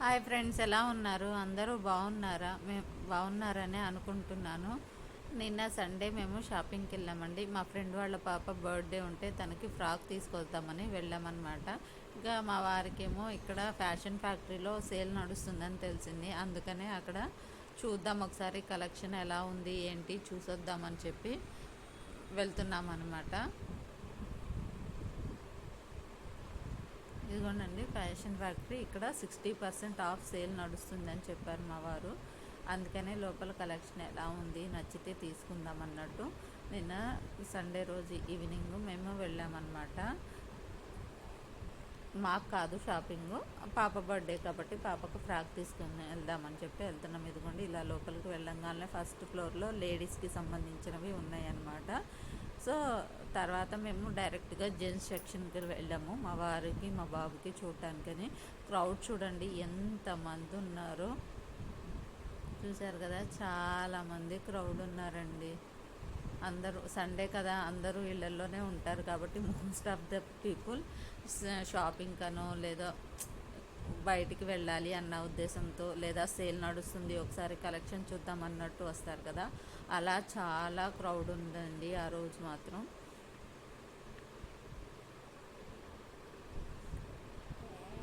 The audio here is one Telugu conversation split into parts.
హాయ్ ఫ్రెండ్స్ ఎలా ఉన్నారు? అందరూ బాగున్నారా? మేము బాగున్నారని అనుకుంటున్నాను. నిన్న సండే మేము షాపింగ్కి వెళ్ళామండి. మా ఫ్రెండ్ వాళ్ళ పాప బర్త్డే ఉంటే తనకి ఫ్రాక్ తీసుకొద్దామని వెళ్ళామన్నమాట. ఇంకా మా వారికేమో ఇక్కడ ఫ్యాషన్ ఫ్యాక్టరీలో సేల్ నడుస్తుందని తెలిసింది. అందుకనే అక్కడ చూద్దాం ఒకసారి కలెక్షన్ ఎలా ఉంది ఏంటి చూసొద్దామని చెప్పి వెళ్తున్నాం అనమాట ఇదిగోండి ఫ్యాషన్ ఫ్యాక్టరీ ఇక్కడ సిక్స్టీ పర్సెంట్ ఆఫ్ సేల్ నడుస్తుందని చెప్పారు మా వారు. అందుకనే లోపల కలెక్షన్ ఎలా ఉంది నచ్చితే తీసుకుందాం అన్నట్టు. నిన్న సండే రోజు ఈవినింగ్ మేము వెళ్ళామన్నమాట. మాకు కాదు షాపింగ్ పాప బర్త్డే కాబట్టి పాపకు ఫ్రాక్ తీసుకుని వెళ్దామని చెప్పి వెళ్తున్నాం. ఇదిగోండి ఇలా లోపలికి వెళ్ళంగానే ఫస్ట్ ఫ్లోర్లో లేడీస్కి సంబంధించినవి ఉన్నాయన్నమాట. సో తర్వాత మేము డైరెక్ట్గా జెంట్స్ సెక్షన్కి వెళ్ళాము. మా వారికి మా బాబుకి చూడటానికని. క్రౌడ్ చూడండి ఎంతమంది ఉన్నారో. చూశారు కదా చాలామంది క్రౌడ్ ఉన్నారండి. అందరూ సండే కదా అందరూ ఇళ్ళల్లోనే ఉంటారు కాబట్టి most of the people shopping కనో లేదా బయటికి వెళ్ళాలి అన్న ఉద్దేశంతో లేదా సేల్ నడుస్తుంది ఒకసారి కలెక్షన్ చూద్దాం అన్నట్టు వస్తారు కదా. అలా చాలా క్రౌడ్ ఉందండి ఆ రోజు మాత్రం.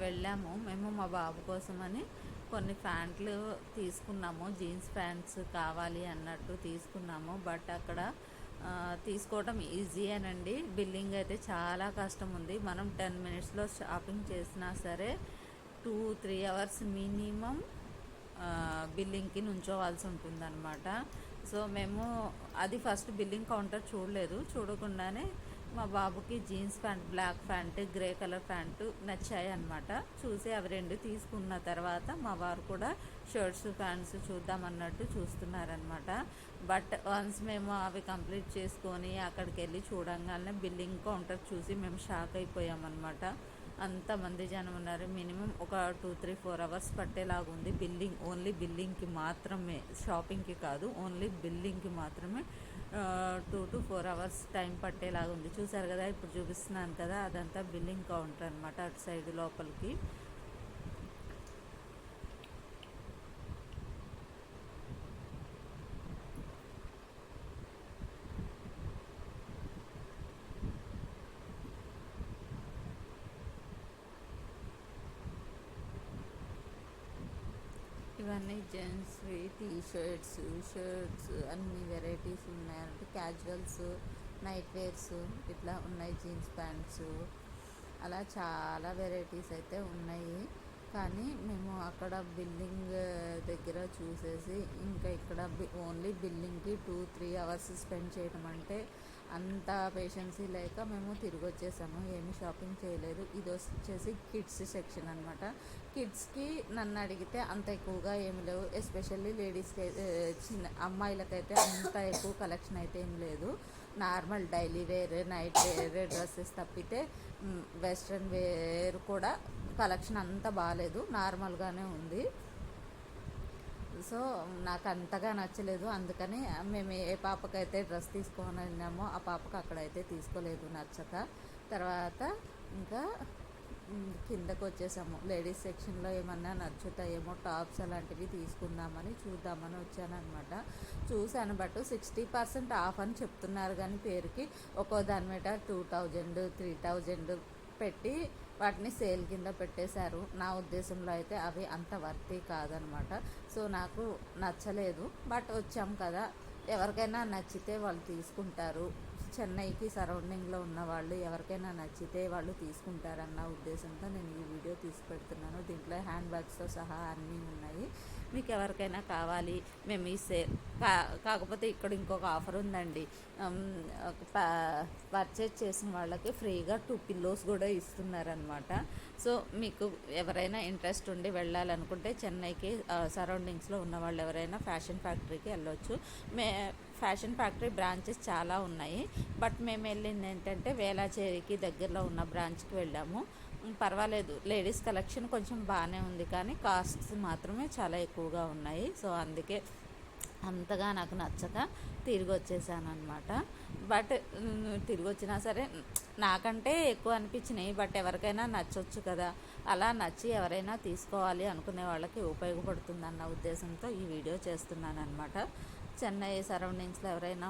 వెళ్ళాము. మేము మా బాబు కోసమని కొన్ని ప్యాంట్లు తీసుకున్నాము. జీన్స్ ప్యాంట్స్ కావాలి అన్నట్టు తీసుకున్నాము. బట్ అక్కడ తీసుకోవడం ఈజీ అనండి. బిల్లింగ్ అయితే చాలా కష్టం ఉంది. మనం టెన్ మినిట్స్లో షాపింగ్ చేసినా సరే టూ త్రీ అవర్స్ మినిమం బిల్లింగ్కి నుంచోవాల్సి ఉంటుందన్నమాట. సో మేము అది ఫస్ట్ బిల్లింగ్ కౌంటర్ చూడలేదు. చూడకుండానే మా బాబుకి jeans pant black pant grey colour pant నచ్చాయి అనమాట చూసి అవి రెండు తీసుకున్న తర్వాత మా వారు కూడా షర్ట్స్ ప్యాంట్స్ చూద్దామన్నట్టు చూస్తున్నారనమాట బట్ వన్స్ మేము అవి కంప్లీట్ చేసుకొని అక్కడికి వెళ్ళి చూడంగానే బిల్లింగ్ కౌంటర్ చూసి మేము షాక్ అయిపోయామన్నమాట. అంతమంది జనం ఉన్నారు. మినిమం ఒక టూ త్రీ ఫోర్ అవర్స్ పట్టేలాగా ఉంది. బిల్డింగ్ ఓన్లీ బిల్డింగ్కి మాత్రమే షాపింగ్కి కాదు ఓన్లీ బిల్డింగ్కి మాత్రమే two to four hours time పట్టేలాగా ఉంది. చూసారు కదా ఇప్పుడు చూపిస్తున్నాను కదా అదంతా బిల్లింగ్ కౌంటర్ అనమాట అటు సైడ్ లోపలికి. ఇవన్నీ జెంట్స్వి టీ షర్ట్స్ షర్ట్స్ అన్ని వెరైటీస్ ఉన్నాయంటే క్యాజువల్స్ నైట్ వేర్స్ ఇట్లా ఉన్నాయి జీన్స్ ప్యాంట్స్. అలా చాలా వెరైటీస్ అయితే ఉన్నాయి. కానీ మేము అక్కడ బిల్డింగ్ దగ్గర చూసేసి ఇంకా ఇక్కడ ఓన్లీ బిల్డింగ్కి టూ త్రీ అవర్స్ స్పెండ్ చేయడం అంటే అంత పేషెన్సీ లేక మేము తిరిగి వచ్చేసాము ఏమి షాపింగ్ చేయలేదు. ఇది వచ్చేసి కిడ్స్ సెక్షన్ అనమాట కిడ్స్కి నన్ను అడిగితే అంత ఎక్కువగా ఏమి లేవు. ఎస్పెషల్లీ లేడీస్కి చిన్న అమ్మాయిలకైతే అంత ఎక్కువ కలెక్షన్ అయితే ఏం లేదు. Normal daily wear night wear dresses తప్పితే వెస్ట్రన్ వేర్ కూడా కలెక్షన్ అంత బాగాలేదు. నార్మల్గానే ఉంది. సో నాకు అంతగా నచ్చలేదు. అందుకని మేము ఏ పాపకైతే డ్రెస్ తీసుకొని వెళ్ళినామో ఆ పాపకు అక్కడైతే తీసుకోలేదు నచ్చక. తర్వాత ఇంకా కిందకు వచ్చేసాము. లేడీస్ సెక్షన్లో ఏమన్నా నచ్చుతాయేమో టాప్స్ అలాంటివి తీసుకుందామని చూద్దామని వచ్చాను అనమాట చూశాను బట్ సిక్స్టీ పర్సెంట్ ఆఫ్ అని చెప్తున్నారు కానీ పేరుకి ఒక్కో దాని మీద టూ థౌజండ్ త్రీ థౌజండ్ పెట్టి వాటిని సేల్ కింద పెట్టేశారు. నా ఉద్దేశంలో అయితే అవి అంత వర్తీ కాదనమాట. సో నాకు నచ్చలేదు. బట్ వచ్చాం కదా. ఎవరికైనా నచ్చితే వాళ్ళు తీసుకుంటారు. చెన్నైకి సరౌండింగ్లో ఉన్న వాళ్ళు ఎవరికైనా నచ్చితే వాళ్ళు తీసుకుంటారన్న ఉద్దేశంతో నేను ఈ వీడియో తీసి పెడుతున్నాను. దీంట్లో హ్యాండ్ బ్యాగ్స్తో సహా అన్నీ ఉన్నాయి. మీకు ఎవరికైనా కావాలి మేము ఈ సే కా కాకపోతే ఇక్కడ ఇంకొక ఆఫర్ ఉందండి. పర్చేజ్ చేసిన వాళ్ళకి ఫ్రీగా టూ పిల్లోస్ కూడా ఇస్తున్నారనమాట సో మీకు ఎవరైనా ఇంట్రెస్ట్ ఉండి వెళ్ళాలనుకుంటే చెన్నైకి సరౌండింగ్స్లో ఉన్న వాళ్ళు ఎవరైనా ఫ్యాషన్ ఫ్యాక్టరీకి వెళ్ళొచ్చు. మే ఫ్యాషన్ ఫ్యాక్టరీ బ్రాంచెస్ చాలా ఉన్నాయి. బట్ మేము వెళ్ళింది ఏంటంటే వేలాచేరికి దగ్గరలో ఉన్న బ్రాంచ్కి వెళ్ళాము. పర్వాలేదు. లేడీస్ కలెక్షన్ కొంచెం బాగానే ఉంది కానీ కాస్ట్స్ మాత్రమే చాలా ఎక్కువగా ఉన్నాయి. సో అందుకే అంతగా నాకు నచ్చక తిరిగి వచ్చేసాను అనమాట బట్ తిరిగి వచ్చినా సరే నాకంటే ఎక్కువ అనిపించినాయి. బట్ ఎవరికైనా నచ్చవచ్చు కదా. అలా నచ్చి ఎవరైనా తీసుకోవాలి అనుకునే వాళ్ళకి ఉపయోగపడుతుంది అన్న ఉద్దేశంతో ఈ వీడియో చేస్తున్నాను అనమాట చెన్నై సరౌండింగ్స్లో ఎవరైనా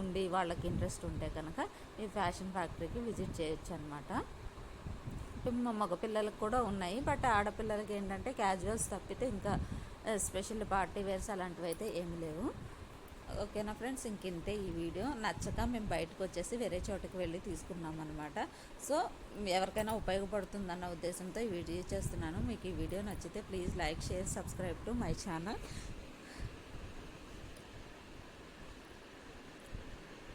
ఉండి వాళ్ళకి ఇంట్రెస్ట్ ఉంటే కనుక ఈ ఫ్యాషన్ ఫ్యాక్టరీకి విజిట్ చేయొచ్చు అనమాట మా మగ పిల్లలకు కూడా ఉన్నాయి. బట్ ఆడపిల్లలకి ఏంటంటే క్యాజువల్స్ తప్పితే ఇంకా స్పెషల్ పార్టీ వేర్స్ అలాంటివి అయితే ఏమి లేవు. ఓకేనా ఫ్రెండ్స్? ఇంకింతే ఈ వీడియో. నచ్చక మేము బయటకు వచ్చేసి వేరే చోటకి వెళ్ళి తీసుకున్నాం అనమాట సో ఎవరికైనా ఉపయోగపడుతుందన్న ఉద్దేశంతో ఈ వీడియో చేస్తున్నాను. మీకు ఈ వీడియో నచ్చితే please like share subscribe to my channel.